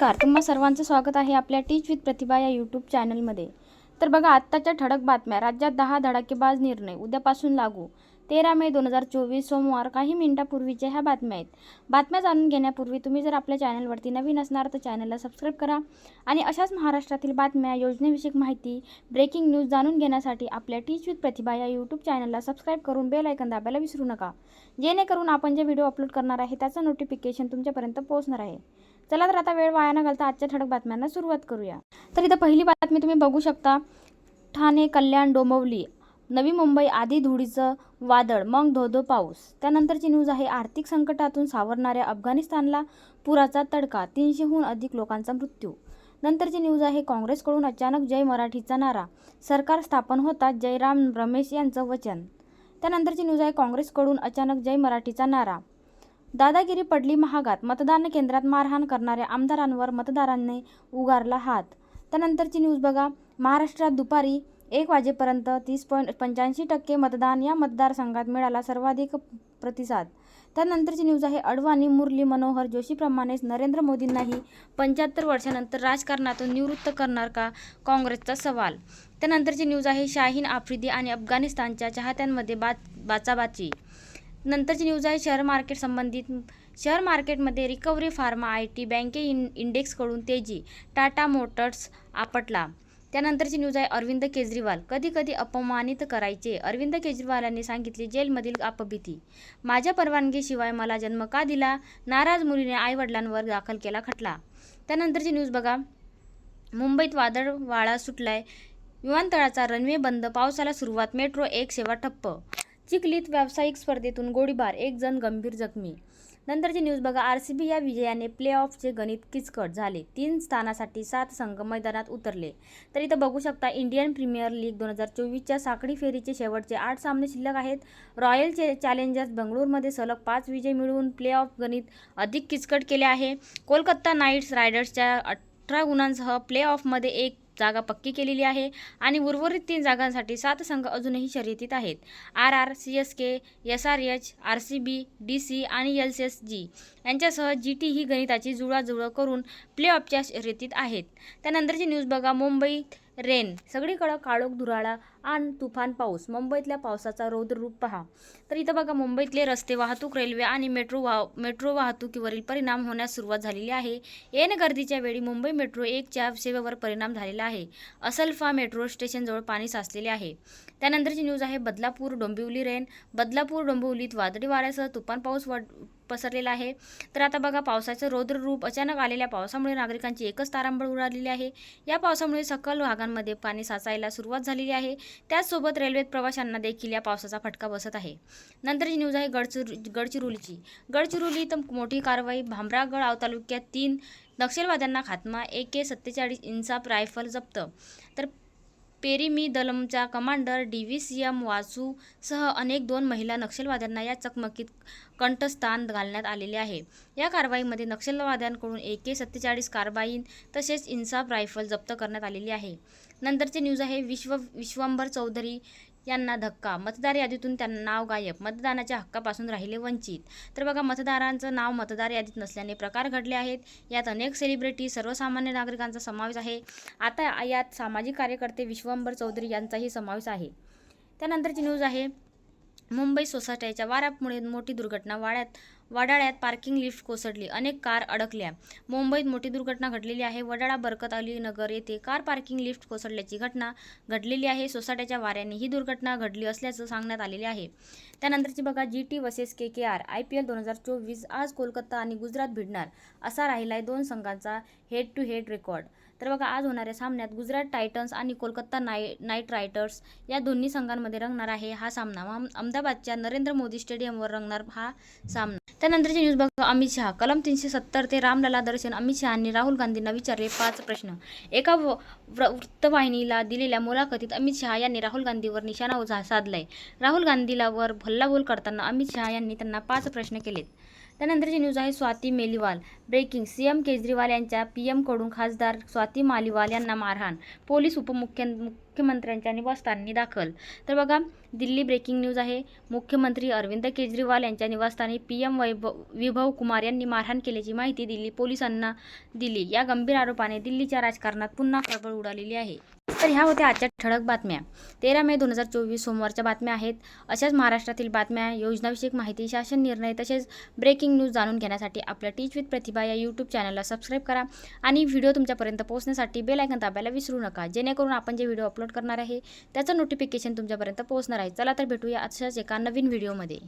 नमस्कार तुम्हा सर्वांचं स्वागत आहे आपल्या टीच विथ प्रतिभा या यूट्यूब चॅनलमध्ये. तर बघा आत्ताच्या ठळक बातम्या. राज्यात दहा धडाकेबाज निर्णय उद्यापासून लागू. तेरा मे दोन हजार चोवीस सोमवार. काही मिनिटापूर्वीच्या ह्या बातम्या आहेत. बातम्या जाणून घेण्यापूर्वी तुम्ही जर आपल्या चॅनलवरती नवीन असणार तर चॅनलला सबस्क्राईब करा आणि अशाच महाराष्ट्रातील बातम्या योजनेविषयक माहिती ब्रेकिंग न्यूज जाणून घेण्यासाठी आपल्या टीच विथ प्रतिभा या यूट्यूब चॅनलला सबस्क्राईब करून बेल आयकन दाबायला विसरू नका. जेणेकरून आपण जे व्हिडिओ अपलोड करणार आहे त्याचं नोटिफिकेशन तुमच्यापर्यंत पोहोचणार आहे. चला तर आता वेळ वाया न घालता आजच्या ठळक बातम्यांना सुरुवात करूया. तर इथं पहिली बातमी तुम्ही बघू शकता. ठाणे कल्याण डोंबिवली नवी मुंबई आधी धुळीचं वादळ मग धोधो पाऊस. त्यानंतरची न्यूज आहे आर्थिक संकटातून सावरणाऱ्या अफगाणिस्तानला पुराचा तडका तीनशेहून अधिक लोकांचा मृत्यू. नंतरची न्यूज आहे काँग्रेसकडून अचानक जय मराठीचा नारा सरकार स्थापन होताच जयराम रमेश यांचं वचन. त्यानंतरची न्यूज आहे काँग्रेसकडून अचानक जय मराठीचा नारा दादागिरी पडली महागात. मतदान केंद्रात मारहाण करणाऱ्या आमदारांवर मतदारांनी उगारला हात. त्यानंतरची न्यूज बघा. महाराष्ट्रात दुपारी एक वाजेपर्यंत तीस पॉईंट पंच्याऐंशी टक्के मतदान या मतदारसंघात मिळाला सर्वाधिक प्रतिसाद. त्यानंतरची न्यूज आहे अडवाणी मुरली मनोहर जोशीप्रमाणेच नरेंद्र मोदींनाही पंच्याहत्तर वर्षानंतर राजकारणातून निवृत्त करणार का काँग्रेसचा सवाल? त्यानंतरची न्यूज आहे शाहीन आफ्रिदी आणि अफगाणिस्तानच्या चाहत्यांमध्ये बा बाचाबाची. नंतरची न्यूज आहे शेअर मार्केट संबंधित. शेअर मार्केटमध्ये रिकव्हरी फार्मा आय टी बँके इन इंडेक्सकडून तेजी. टाटा मोटर्स आपटला. त्यानंतरची न्यूज आहे अरविंद केजरीवाल. कधी कधी अपमानित करायचे. अरविंद केजरीवालांनी सांगितले जेलमधील अपभीती. माझ्या परवानगीशिवाय मला जन्म का दिला? नाराज मुलीने आईवडिलांवर दाखल केला खटला. त्यानंतरची न्यूज बघा. मुंबईत वादळ वाळा सुटलाय. विमानतळाचा रनवे बंद. पावसाला सुरुवात. मेट्रो एक सेवा ठप्प. चिखलीत व्यावसायिक स्पर्धेतून गोळीबार एक जण गंभीर जखमी. नंतरची न्यूज बघा. आर सी बी या विजयाने प्ले ऑफचे गणित किचकट झाले. तीन स्थानासाठी सात संघ मैदानात उतरले. तर इथं बघू शकता इंडियन प्रीमियर लीग दोन हजार चोवीसच्या साखळी फेरीचे शेवटचे आठ सामने शिल्लक आहेत. रॉयल चे चॅलेंजर्स बंगळूरमध्ये सलग पाच विजय मिळवून प्ले ऑफ गणित अधिक किचकट केले आहे. कोलकाता नाईट्स रायडर्सच्या अठरा गुणांसह प्ले ऑफमध्ये एक जागा पक्की केलेली आहे आणि उर्वरित तीन जागांसाठी सात संघ अजूनही शर्यतीत आहेत. R R C S K S R H R C B D C आणि एल सी एस जी यांच्यासह जी टी ही गणिताची जुळवाजुळव करून प्ले ऑफच्या शर्यतीत आहेत. त्यानंतरची न्यूज बघा. मुंबईत रेन. सगळीकडं काळोख धुराळा आणि तुफान पाऊस. मुंबईतल्या पावसाचा रौद्र रूप पहा. तर इथं बघा मुंबईतले रस्ते वाहतूक रेल्वे आणि मेट्रो वाह मेट्रो वाहतुकीवरील परिणाम होण्यास सुरुवात झालेली आहे. येन गर्दीच्या वेळी मुंबई मेट्रो एकच्या सेवेवर परिणाम झालेला आहे. असल्फा मेट्रो स्टेशनजवळ पाणी साचलेले आहे. त्यानंतरची न्यूज आहे बदलापूर डोंबिवली रेन. बदलापूर डोंबिवलीत वादळी वाऱ्यासह तुफान पाऊस वाढ पसरलेला आहे. तर आता बघा पावसाचं रौद्र रूप अचानक आलेल्या पावसामुळे नागरिकांची एकच तारांबळ उडालेली आहे. या पावसामुळे सकल भागांमध्ये पाणी साचायला सुरुवात झालेली आहे. त्याचसोबत रेल्वेत प्रवाशांना देखील या पावसाचा फटका बसत आहे. नंतरची न्यूज आहे गडचिर गडचिरोलीची. गडचिरोली तर मोठी कारवाई भामरागड तालुक्यात तीन नक्षलवाद्यांना खात्मा ए के सत्तेचाळीस इंचाप रायफल जप्त. तर पेरिमिदलमचा commander D V C M वासूसह अनेक दोन महिला नक्षलवाद्यांना या चकमकीत कंठस्थान घालण्यात आलेले आहे. या कारवाईमध्ये नक्षलवाद्यांकडून ए के सत्तेचाळीस कारबाईन तसेच इन्साफ रायफल जप्त करण्यात आलेली आहे. नंतरचे न्यूज आहे विश्व विश्वंभर चौधरी यांना धक्का. मतदार यादीतून त्यांना नाव गायब. मतदानाच्या हक्कापासून राहिले वंचित. तर बघा मतदारांचं नाव मतदार यादीत नसल्याने प्रकार घडले आहेत. यात अनेक सेलिब्रिटी सर्वसामान्य नागरिकांचा समावेश आहे. आता यात सामाजिक कार्यकर्ते विश्वंभर चौधरी यांचाही समावेश आहे. त्यानंतरची न्यूज आहे. मुंबई सोसायटीच्या वाऱ्यामुळे मोठी दुर्घटना वाड्यात वडाळ्यात पार्किंग लिफ्ट कोसळली. अनेक कार अडकल्या. मुंबईत मोठी दुर्घटना घडलेली आहे. वडाळा बरकत अली नगर येथे कार पार्किंग लिफ्ट कोसळल्याची घटना घडलेली आहे. सोसायट्याच्या वाऱ्याने ही दुर्घटना घडली असल्याचं सांगण्यात आलेले आहे. त्यानंतरची बघा G T versus K K R I P L दोन हजार चोवीस आज कोलकाता आणि गुजरात भिडणार असा राहिला आहे दोन संघांचा हेड टू हेड रेकॉर्ड. तर बघा आज होणाऱ्या सामन्यात गुजरात टायटन्स आणि कोलकाता नाय नाईट रायडर्स या दोन्ही संघांमध्ये रंगणार आहे हा सामना. अहमदाबादच्या नरेंद्र मोदी स्टेडियमवर रंगणार हा सामना. त्यानंतरची न्यूज बघा अमित शहा. कलम तीनशे सत्तर ते रामलला दर्शन. अमित शहांनी राहुल गांधींना विचारले पाच प्रश्न. एका व- वृत्तवाहिनीला दिलेल्या मुलाखतीत अमित शहा यांनी राहुल गांधीवर निशाणा उजा साधलाय. राहुल गांधीला वर भल्लाबोल करताना अमित शहा यांनी त्यांना पाच प्रश्न केलेत. त्यानंतरची न्यूज आहे स्वाती मेलीवाल. ब्रेकिंग सीएम केजरीवाल यांच्या पीएमकडून खासदार स्वाती मालिवाल यांना मारहाण. पोलीस उपमुख्य मुख्यमंत्र्यांच्या निवासस्थानी दाखल. तर बघा दिल्ली ब्रेकिंग न्यूज आहे. मुख्यमंत्री अरविंद केजरीवाल यांच्या निवासस्थानी पी एम वैभव विभव कुमार यांनी मारहाण केल्याची माहिती दिल्ली पोलिसांना दिली. या गंभीर आरोपाने दिल्लीच्या राजकारणात पुन्हा खळबळ उडालेली आहे. तर ह्या होत्या आजच्या ठळक बातम्या. तेरा मे दोन हजार चोवीस सोमवारच्या बातम्या आहेत. अशाच महाराष्ट्रातील बातम्या योजनाविषयक माहिती शासन निर्णय तसेच ब्रेकिंग न्यूज जाणून घेण्यासाठी आपल्या टीच विथ प्रतिभा या यूट्यूब चॅनलला सबस्क्राईब करा आणि व्हिडिओ तुमच्यापर्यंत पोहोचण्यासाठी बेल आयकन दाबायला विसरू नका. जेणेकरून आपण जे व्हिडिओ अपलोड करणार आहे. त्याचं नोटिफिकेशन तुमच्यापर्यंत पोहोचणार आहे. चला तर भेटूया अशाच एका नवीन व्हिडिओमध्ये